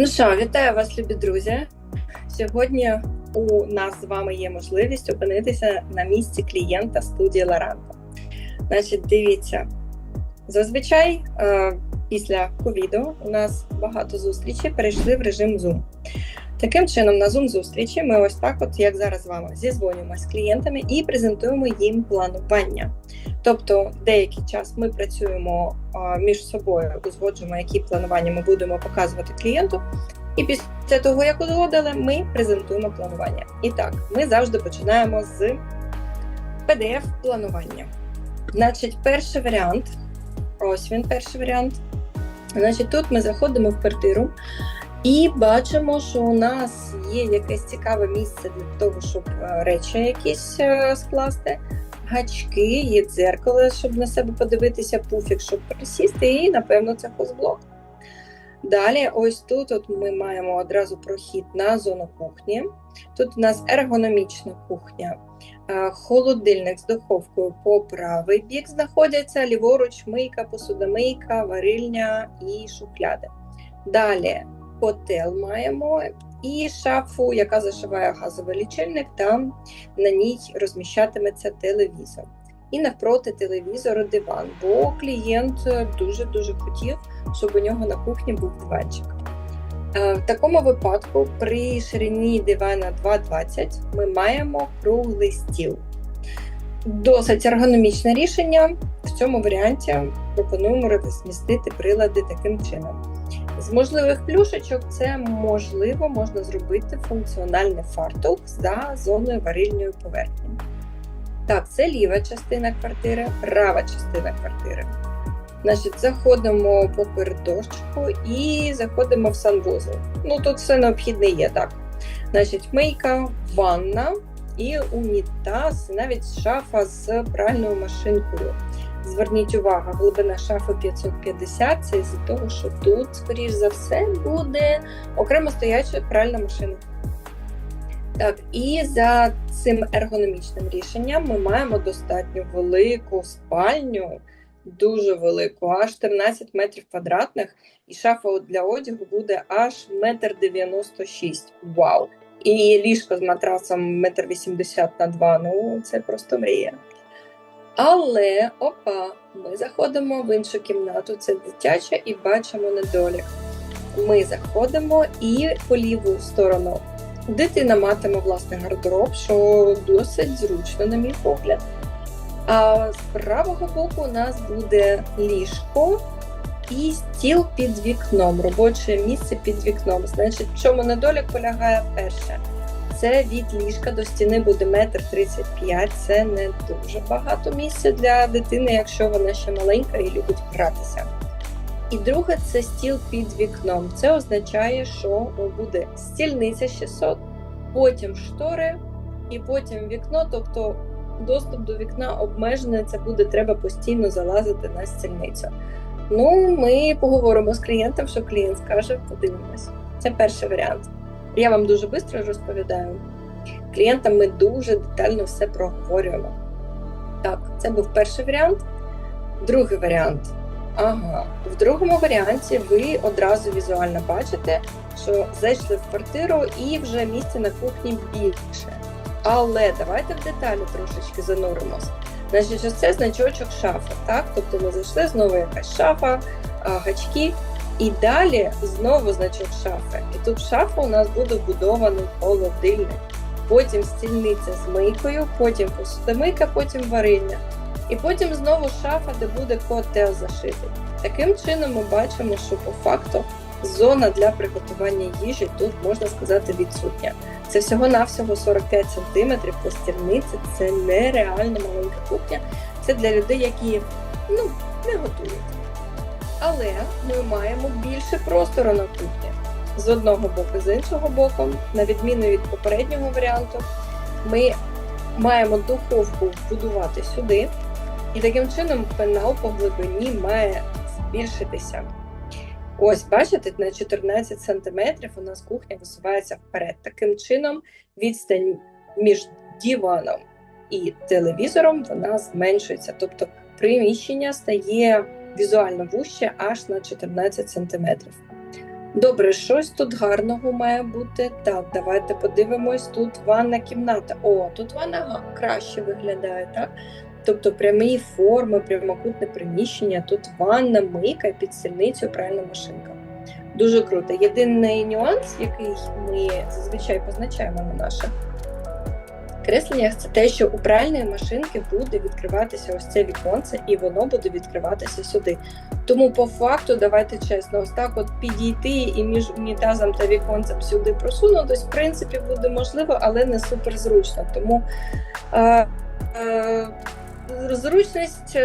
Ну що, вітаю вас, любі друзі. Сьогодні у нас з вами є можливість опинитися на місці клієнта студії Ларанко. Значить, дивіться, зазвичай е, після ковіду у нас багато зустрічей перейшли в режим Zoom. Таким чином, на Zoom зустрічі ми ось так, от як зараз з вами, зізвонюємося з клієнтами і презентуємо їм планування. Тобто, деякий час ми працюємо між собою, узгоджуємо, які планування ми будемо показувати клієнту. І після того, як узгодили, ми презентуємо планування. І так, ми завжди починаємо з PDF-планування. Значить, перший варіант. Ось він, перший варіант. Значить, тут ми заходимо в квартиру і бачимо, що у нас є якесь цікаве місце для того, щоб е, речі якісь е, скласти гачки, є дзеркало, щоб на себе подивитися, пуфік, щоб присісти, і, напевно, це хозблок. Далі, ось тут от ми маємо одразу прохід на зону кухні. Тут у нас ергономічна кухня, холодильник з духовкою по правий бік знаходяться, ліворуч мийка, посудомийка, варильня і шухляди. Далі котел маємо і шафу, яка зашиває газовий лічильник, там на ній розміщатиметься телевізор. І навпроти телевізору диван, бо клієнт дуже-дуже хотів, щоб у нього на кухні був диванчик. Е, В такому випадку при ширині дивана 2,20 ми маємо круглий стіл. Досить ергономічне рішення. В цьому варіанті пропонуємо розмістити прилади таким чином. З можливих плюшечок це можливо можна зробити функціональний фартух за зоною варильної поверхні. Так, це ліва частина квартири, права частина квартири. Значить, заходимо по коридорчику і заходимо в санвузол. Ну, тут все необхідне є, так. Значить, мийка, ванна і унітаз, навіть шафа з пральною машинкою. Зверніть увагу, глибина шафи 550 це із-за того, що тут, скоріш за все, буде окремо стояча пральна машина. Так, і за цим ергономічним рішенням ми маємо достатньо велику спальню, дуже велику, аж 13 метрів квадратних, і шафа для одягу буде аж 1,96 м. Вау! І ліжко з матрасом 1,80 м на 2 ну це просто мрія. Але опа, ми заходимо в іншу кімнату, це дитяча, і бачимо недолік. Ми заходимо і по ліву сторону дитина матиме власний гардероб, що досить зручно, на мій погляд. А з правого боку у нас буде ліжко і стіл під вікном, робоче місце під вікном. Значить, в чому недолік полягає перше? Це від ліжка до стіни буде метр тридцять п'ять. Це не дуже багато місця для дитини, якщо вона ще маленька і любить гратися. І друге, це стіл під вікном. Це означає, що буде стільниця 600, потім штори і потім вікно. Тобто доступ до вікна обмежений, це буде треба постійно залазити на стільницю. Ну, ми поговоримо з клієнтом, що клієнт скаже, подивимось. Це перший варіант. Я вам дуже швидко розповідаю. Клієнтам ми дуже детально все проговорюємо. Так, це був перший варіант. Другий варіант. Ага, в другому варіанті ви одразу візуально бачите, що зайшли в квартиру і вже місця на кухні більше. Але давайте в деталі трошечки зануримось. Значить, це значочок шафи, так? Тобто ми зайшли, знову якась шафа, гачки, і далі знову значок шафи. І тут в шафу у нас буде вбудований холодильник, потім стільниця з мийкою, потім посудомийка, потім варильня. І потім знову шафа, де буде котел зашитий. Таким чином ми бачимо, що по факту зона для приготування їжі тут можна сказати відсутня. Це всього-навсього 45 см по стільниці, це нереально маленька кухня. Це для людей, які ну, не готують. Але ми маємо більше простору на кухні. З одного боку, з іншого боку, на відміну від попереднього варіанту, ми маємо духовку вбудувати сюди. І таким чином пенал по глибині має збільшитися. Ось, бачите, на 14 см у нас кухня висувається вперед. Таким чином, відстань між диваном і телевізором вона зменшується. Тобто приміщення стає візуально вуще аж на 14 см. Добре, щось тут гарного має бути. Так, давайте подивимось. Тут ванна кімната. О, тут ванна краще виглядає, так? Тобто прямі форми, прямокутне приміщення, тут ванна, мийка, під стільницею пральна машинка. Дуже круто. Єдиний нюанс, який ми зазвичай позначаємо на наших кресленнях, це те, що у пральної машинки буде відкриватися ось це віконце, і воно буде відкриватися сюди. Тому по факту, давайте чесно, ось так от підійти і між унітазом та віконцем сюди просунутись, в принципі, буде можливо, але не супер зручно. Тому е, е, зручність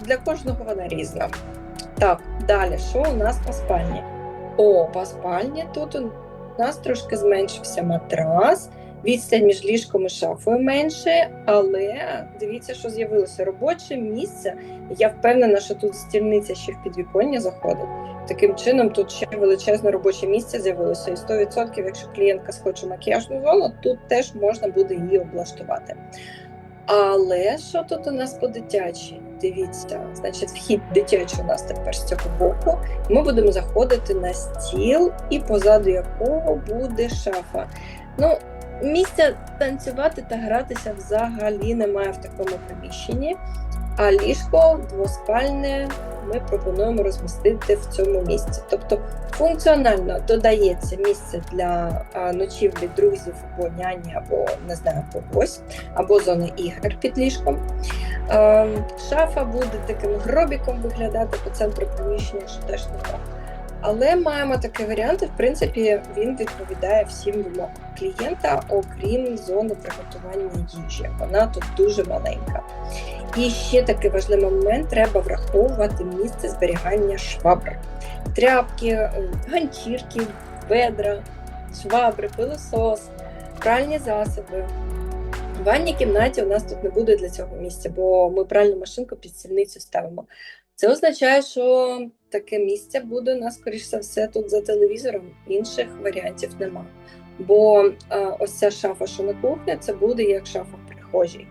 для кожного вона різна. Так, далі, що у нас по спальні? О, по спальні тут у нас трошки зменшився матрас. Відстань між ліжком і шафою менше, але дивіться, що з'явилося робоче місце. Я впевнена, що тут стільниця ще в підвіконня заходить. Таким чином, тут ще величезне робоче місце з'явилося. І 100%, якщо клієнтка схоче макіяжну зону, тут теж можна буде її облаштувати. Але що тут у нас по дитячій? Дивіться, значить, вхід дитячий у нас тепер з цього боку. Ми будемо заходити на стіл, і позаду якого буде шафа. Ну, місця танцювати та гратися взагалі немає в такому приміщенні. А ліжко двоспальне ми пропонуємо розмістити в цьому місці. Тобто функціонально додається місце для ночівлі друзів або няні, або не знаю когось, або зони ігор під ліжком. Е, шафа буде таким гробіком виглядати по центру приміщення, що теж не так. Але маємо такий варіант, і в принципі він відповідає всім вимогам клієнта, окрім зони приготування їжі. Вона тут дуже маленька. І ще такий важливий момент: треба враховувати місце зберігання швабр. Тряпки, е, ганчірки, ведра, швабри, пилосос, пральні засоби. В ванній кімнаті у нас тут не буде для цього місця, бо ми пральну машинку під стільницю ставимо. Це означає, що таке місце буде нас, скоріш за все, тут за телевізором. Інших варіантів нема. Бо е, ось ця шафа, що на кухні, це буде як шафа в прихожій.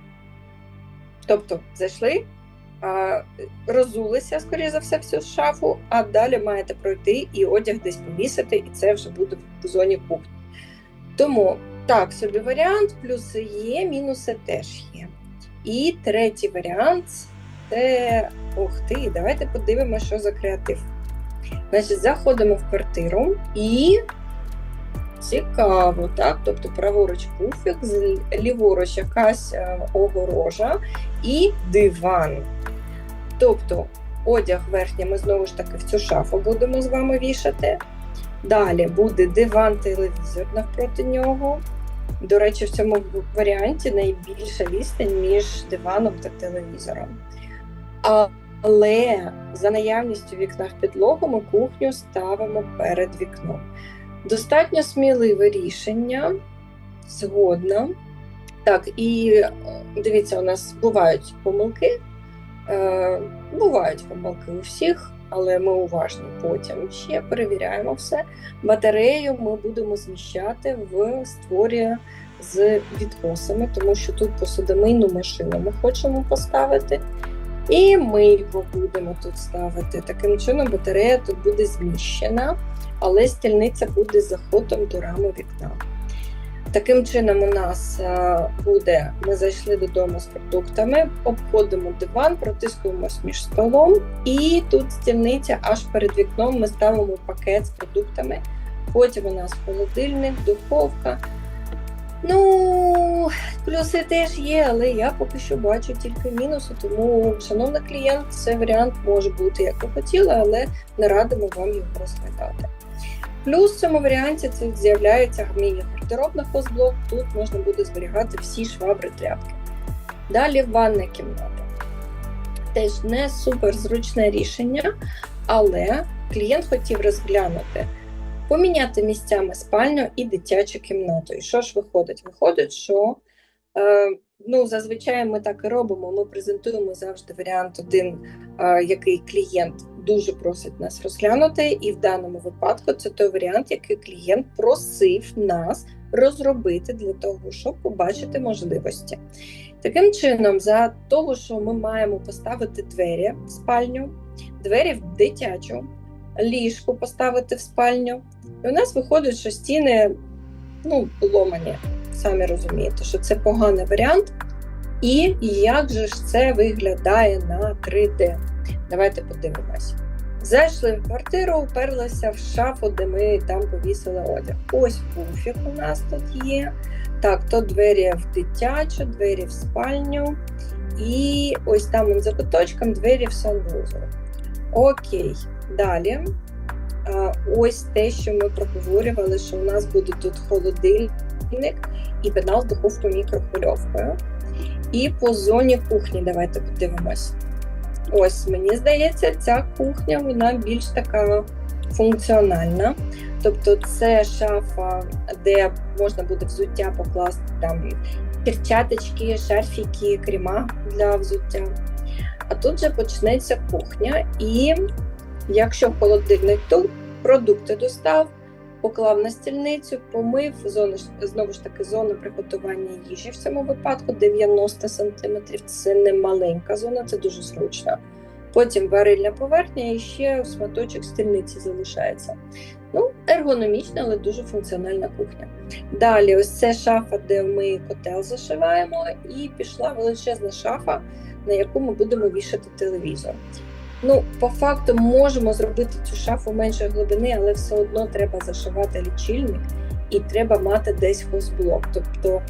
Тобто зайшли, е, розулися, скоріш за все, всю шафу, а далі маєте пройти і одяг десь повісити, і це вже буде в зоні кухні. Тому так, собі варіант, плюси є, мінуси теж є. І третій варіант це ух ти, давайте подивимося, що за креатив. Значить, заходимо в квартиру і цікаво, так? Тобто праворуч пуфік, ліворуч якась е, огорожа і диван. Тобто, одяг верхній ми знову ж таки в цю шафу будемо з вами вішати. Далі буде диван-телевізор навпроти нього. До речі, в цьому варіанті найбільша відстань між диваном та телевізором. Але за наявністю вікна в підлогу ми кухню ставимо перед вікном. Достатньо сміливе рішення, згодна. Так, і е, дивіться, у нас бувають помилки. Е, бувають помилки у всіх, але ми уважні потім ще перевіряємо все. Батарею ми будемо зміщати в створі з відкосами, тому що тут посудомийну машину ми хочемо поставити. І мийку будемо тут ставити. Таким чином батарея тут буде зміщена, але стільниця буде заходом до рами вікна. Таким чином, у нас е, буде: ми зайшли додому з продуктами, обходимо диван, протискуємось між столом, і тут стільниця аж перед вікном ми ставимо пакет з продуктами. Потім у нас холодильник, духовка. Ну, плюси теж є, але я поки що бачу тільки мінуси. Тому, шановний клієнт, цей варіант може бути як ви хотіли, але не радимо вам його розглядати. Плюс в цьому варіанті це з'являється міні-гардеробна хозблок. Тут можна буде зберігати всі швабри тряпки. Далі ванна кімната. Теж не супер зручне рішення, але клієнт хотів розглянути, поміняти місцями спальню і дитячу кімнату. І що ж виходить? Виходить, що е, ну, зазвичай ми так і робимо. Ми презентуємо завжди варіант один, е, який клієнт дуже просить нас розглянути, і в даному випадку це той варіант, який клієнт просив нас розробити для того, щоб побачити можливості. Таким чином, за того, що ми маємо поставити двері в спальню, двері в дитячу, ліжку поставити в спальню. І у нас виходить, що стіни ну, ломані. Самі розумієте, що це поганий варіант. І як же ж це виглядає на 3D? Давайте подивимось. Зайшли в квартиру, уперлися в шафу, де ми там повісили одяг. Ось пуфік у нас тут є. Так, то двері в дитячу, двері в спальню. І ось там за куточком двері в санвузол. Окей, далі. Ось те, що ми проговорювали, що у нас буде тут холодильник і пенал з духовкою мікрохвильовкою. І по зоні кухні давайте подивимось. Ось, мені здається, ця кухня вона більш така функціональна. Тобто це шафа, де можна буде взуття покласти там перчаточки, шарфіки, крема для взуття. А тут же почнеться кухня, і якщо холодильник, то продукти достав, поклав на стільницю, помив зону знову ж таки зона приготування їжі в цьому випадку 90 см. Це не маленька зона, це дуже зручно. Потім варильна поверхня і ще шматочок стільниці залишається. Ну, ергономічна, але дуже функціональна кухня. Далі, ось це шафа, де ми котел зашиваємо, і пішла величезна шафа, на яку ми будемо вішати телевізор. Ну, по факту можемо зробити цю шафу меншої глибини, але все одно треба зашивати лічильник і треба мати десь хозблок. Тобто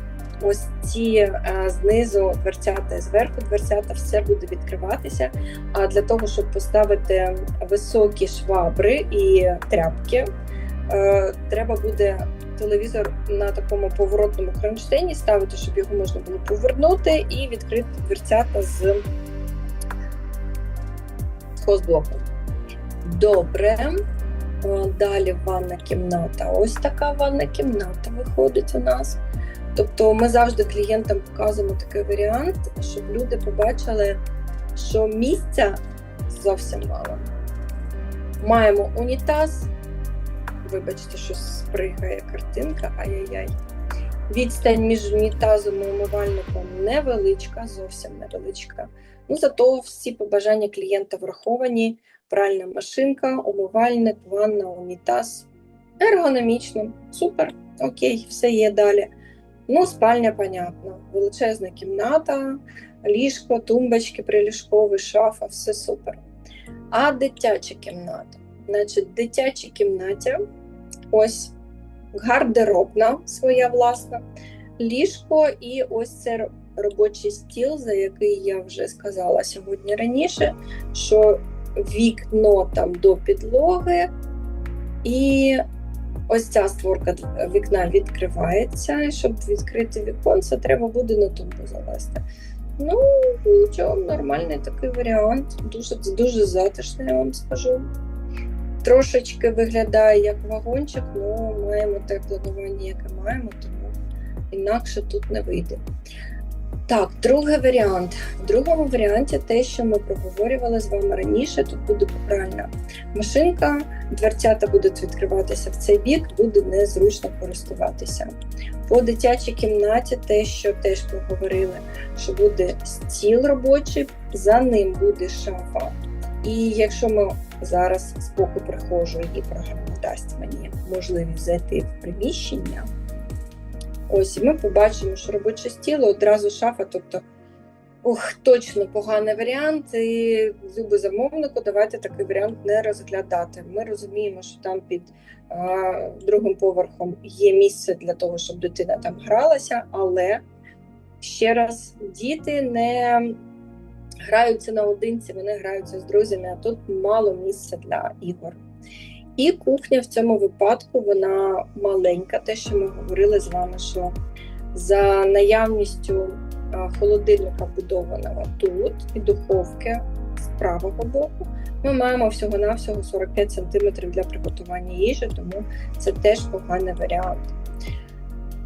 ось ці а, знизу дверцята, зверху дверцята, все буде відкриватися. А для того, щоб поставити високі швабри і тряпки, е, треба буде телевізор на такому поворотному кронштейні ставити, щоб його можна було повернути і відкрити дверцята з хозблоком. Добре. Далі ванна кімната. Ось така ванна кімната виходить у нас. Тобто ми завжди клієнтам показуємо такий варіант, щоб люди побачили, що місця зовсім мало. Маємо унітаз. Вибачте, що спригає картинка, ай-яй-яй. Відстань між унітазом і умивальником невеличка, зовсім невеличка. Ну, зато всі побажання клієнта враховані: пральна машинка, умивальник, ванна, унітаз. Ергономічно, супер, окей, все є далі. Ну, спальня, понятно. Величезна кімната, ліжко, тумбочки приліжкові, шафа, все супер. А дитяча кімната. Значить, в дитячій кімнаті ось гардеробна своя власна, ліжко і ось це робочий стіл, за який я вже сказала сьогодні раніше, що вікно там до підлоги, і ось ця створка вікна відкривається. І щоб відкрити віконце, треба буде на тумбу залазити. Ну, нічого, нормальний такий варіант. Дуже дуже затишний, я вам скажу. Трошечки виглядає як вагончик, але маємо те планування, яке маємо, тому інакше тут не вийде. Так, другий варіант. В другому варіанті те, що ми проговорювали з вами раніше, тут буде пральна машинка, дверцята будуть відкриватися в цей бік, буде незручно користуватися. По дитячій кімнаті, те, що теж проговорили, що буде стіл робочий, за ним буде шафа. І якщо ми зараз з боку приходжу і програма дасть мені можливість зайти в приміщення. Ось, ми побачимо, що робоче стіло одразу шафа, тобто, ух, точно поганий варіант. І зуби замовнику, давайте такий варіант не розглядати. Ми розуміємо, що там під а, другим поверхом є місце для того, щоб дитина там гралася, але ще раз, діти не граються наодинці, вони граються з друзями, а тут мало місця для ігор. І кухня в цьому випадку вона маленька, те, що ми говорили з вами, що за наявністю холодильника будованого тут і духовки з правого боку, ми маємо всього-навсього 45 см для приготування їжі, тому це теж поганий варіант.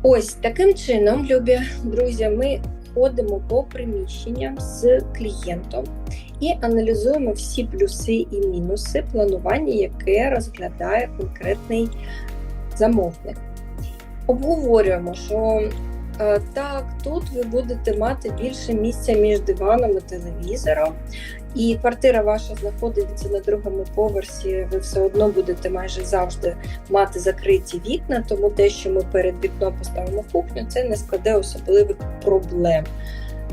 Ось таким чином, любі друзі, ми ходимо по приміщенням з клієнтом і аналізуємо всі плюси і мінуси планування, яке розглядає конкретний замовник. Обговорюємо, що е, так, тут ви будете мати більше місця між диваном і телевізором, і квартира ваша знаходиться на другому поверсі, ви все одно будете майже завжди мати закриті вікна, тому те, що ми перед вікном поставимо кухню, це не складе особливих проблем.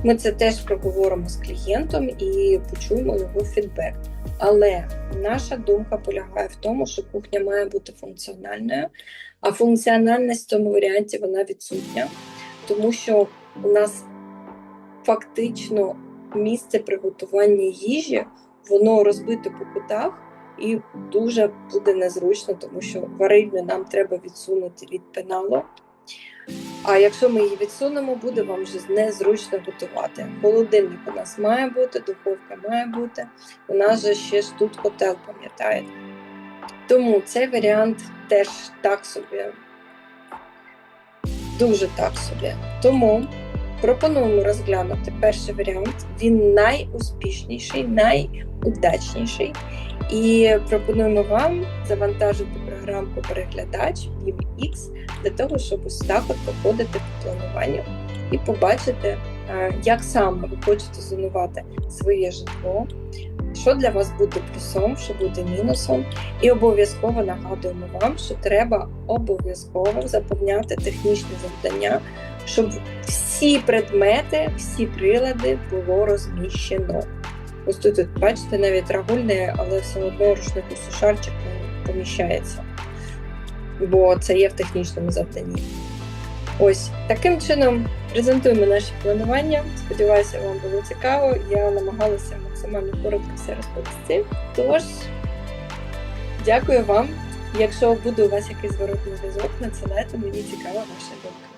Ми це теж проговоримо з клієнтом і почуємо його фідбек. Але наша думка полягає в тому, що кухня має бути функціональною, а функціональність в цьому варіанті вона відсутня, тому що у нас фактично місце приготування їжі, воно розбите по кутах і дуже буде незручно, тому що варильню нам треба відсунути від пеналу. А якщо ми її відсунемо, буде вам вже незручно готувати. Холодильник у нас має бути, духовка має бути. У нас же ще ж тут котел, пам'ятаєте. Тому цей варіант теж так собі. Дуже так собі. Тому пропонуємо розглянути перший варіант. Він найуспішніший, найудачніший. І пропонуємо вам завантажити програмку переглядач BIMX для того, щоб ось так от походити по плануванню і побачити, е, як саме ви хочете зонувати своє житло, що для вас буде плюсом, що буде мінусом. І обов'язково нагадуємо вам, що треба обов'язково заповняти технічне завдання, щоб всі предмети, всі прилади було розміщено. Ось тут, бачите, навіть рагульне, але все одно рушнику сушарчик не поміщається, бо це є в технічному завданні. Ось таким чином презентуємо наші планування. Сподіваюся, вам було цікаво. Я намагалася максимально коротко все розповісти. Тож, дякую вам. Якщо буде у вас якийсь зворотний зв'язок, надсилайте мені цікава ваша думка.